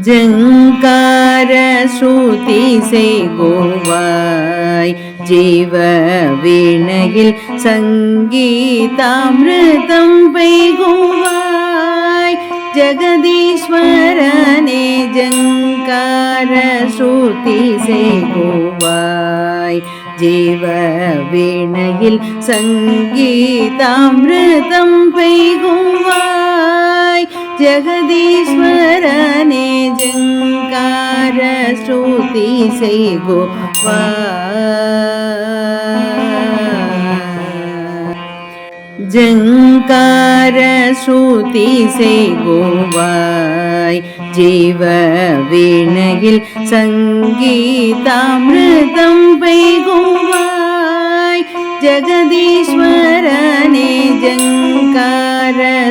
ஜங்கார ஸ்ருதி செய்கோவாய் ஜீவ வீணையில் சங்கீதாமிருதம் பெய்கோவாய் ஜெகதீஸ்வரனே ஜங்கார ஸ்ருதி செய்கோவாய் ஜீவ வீணையில் சங்கீதாமிருதம் பெய்கோவாய் ஜெகதீஸ்வரனே ஜங்கார ஸ்ருதி செய்குவாய் ஜங்கார ஸ்ருதி செய்குவாய் ஜீவ வீணையில் சங்கீதாமிருதம் பெய்குவாய் ஜெகதீஸ்வரனே ஜங்க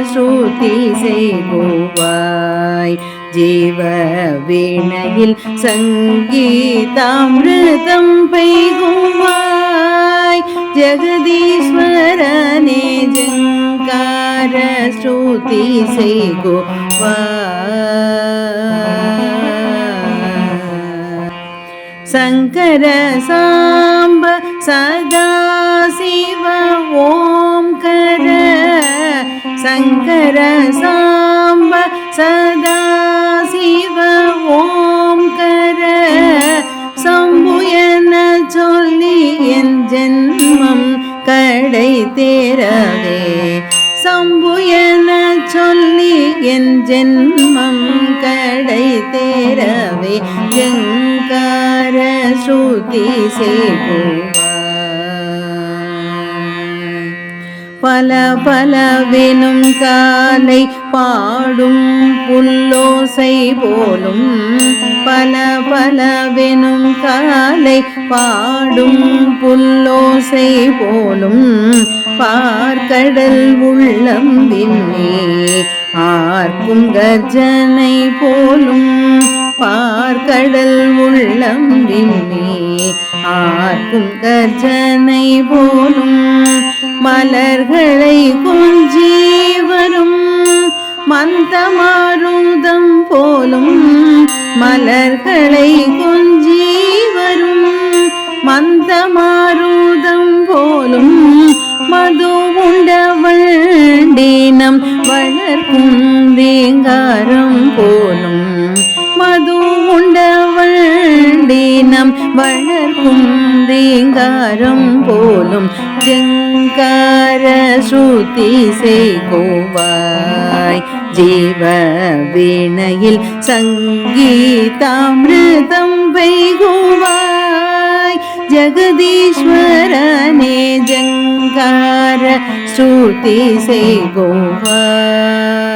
ஸ்ருதி செய்குவாய் ஜீவ வீணையில் சங்கீதாமிருதம் பெய்குவாய் ஜெகதீஸ்வரனே ஜங்கார ஸ்ருதி செய்குவாய் சங்கர சாம்ப சதா சங்கர சாம்ப சதா சிவ ஓம்கர சம்புயன சொல்லி என் ஜென்மம் கடை தேரவே சம்புயன சொல்லி என் ஜென்மம் கடை தேரவே ஜங்கார ஸ்ருதி செய்வோம் பல பலவெனும் காலை பாடும் புல்லோசை போலும் பல பலவெனும் காலை பாடும் புல்லோசை போலும் பார்க்கடல் உள்ளம் விண்ணே ஆர்க்கும் கர்ஜனை போலும் பார்க்கடல் உள்ளம் விண்ணே ஆர்க்கும் கர்ஜனை போலும் மலர்களை கொஞ்சி வரும் மந்தமாருதம் போலும் மலர்களை கொஞ்சி வரும் மந்தமாருதம் போலும் மது உண்டவள் தினம் வளர்க்கும் தேங்காரம் போலும் தினம் வளர்க்கும் தேங்காரம் போலும் ஜங்கார ஸ்ருதி செய்கோவாய். ஜீவ வீணையில் சங்கீதாமிருதம் பெய்குவாய். ஜெகதீஸ்வரனே ஜங்கார ஸ்ருதி செய்கோவாய்.